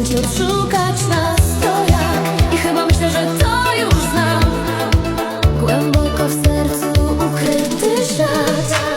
pamięci odszukać nas To jak? I chyba myślę, że to już znam Głęboko w sercu ukryty szat